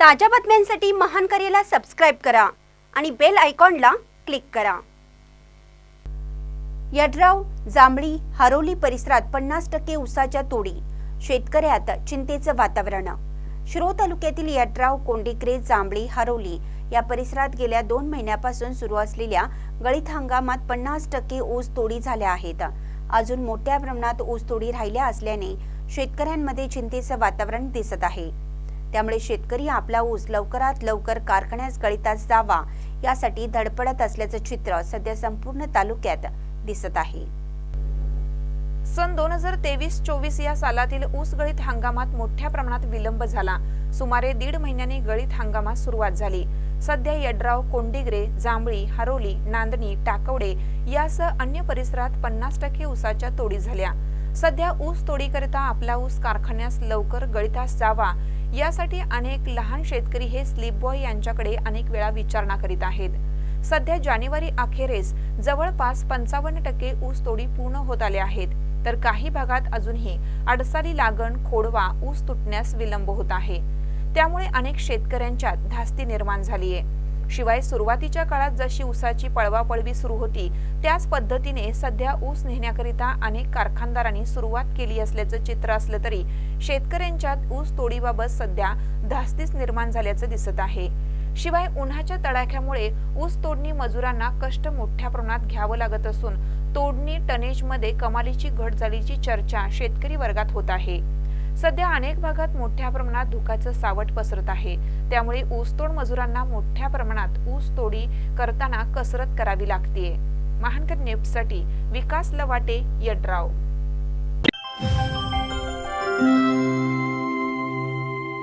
ताज्या बातम्यांसाठी महान करेला सबस्क्राईब करा आणि बेल आयकॉनला क्लिक करा. यड्राव जांभळी हरोली परिसरात पन्नास टक्के उसाच्या तोडी. शेतकऱ्यात चिंतेचं वातावरण. शिरो तालुक्यातील यड्राव कोंडीक्रे जांभळी हरोली या परिसरात गेल्या दोन महिन्यापासून सुरू असलेल्या गळीत हंगामात पन्नास टक्के ऊस तोडी झाल्या आहेत. अजून मोठ्या प्रमाणात ऊस तोडी राहिल्या असल्याने शेतकऱ्यांमध्ये चिंतेचं वातावरण दिसत आहे. त्यामुळे शेतकरी आपला ऊस लवकरात लवकर कारखान्यास गळीतात जावा यासाठी धडपडत असल्याचं चित्र सध्या संपूर्ण तालुक्यात दिसत आहे. सन दोन हजार तेवीस चोवीस या सालातील ऊस गळीत हंगामात मोठ्या प्रमाणात विलंब झाला. सुमारे दीड महिन्यांनी गळीत हंगामात सुरुवात झाली. सध्या यड्राव कोंडिग्रे जांभळी हरोली नांदणी टाकवडे यासह अन्य परिसरात पन्नास टक्के ऊसाच्या तोडी झाल्या. सध्या ऊस तोडीकरिता आपला ऊस कारखान्यास लवकर गळीतास जावा यासाठी अनेक लहान शेतकरी हे स्लीप बॉय यांच्याकडे अनेक वेळा विचारणा करीत आहेत. सध्या जानेवारी अखेरीस जवळपास पंचावन्न टक्के ऊस तोडी पूर्ण होत आले आहेत. तर काही भागात अजूनही अडसाली लागण खोडवा ऊस तुटण्यास विलंब होत आहे. त्यामुळे अनेक शेतकऱ्यांच्यात धास्ती निर्माण झाली आहे शिवाय सुरुवातीच्या काळात जशी ऊसाची पळवापळवी सुरू होती त्याच पद्धतीने सध्या ऊस नेण्याकरिता अनेक कारखानदारांनी सुरुवात केली असल्याचं चित्र असलं तरी शेतकऱ्यांच्यात ऊस तोडीबाबत सध्या धास्तीच निर्माण झाल्याचं दिसत आहे. शिवाय उन्हाच्या तडाख्यामुळे ऊस तोडणी मजुरांना कष्ट मोठ्या प्रमाणात घ्यावं लागत असून तोडणी टनेजमध्ये कमालीची घट झाल्याची चर्चा शेतकरी वर्गात होत आहे. सध्या अनेक भागात मोठ्या प्रमाणात धुकाचं सावट पसरत आहे. त्यामुळे ऊसतोड मजुरांना मोठ्या प्रमाणात ऊस तोडी करताना कसरत करावी लागतीये. महानकर नेफ्टसाठी विकास लवाटे यड्राव.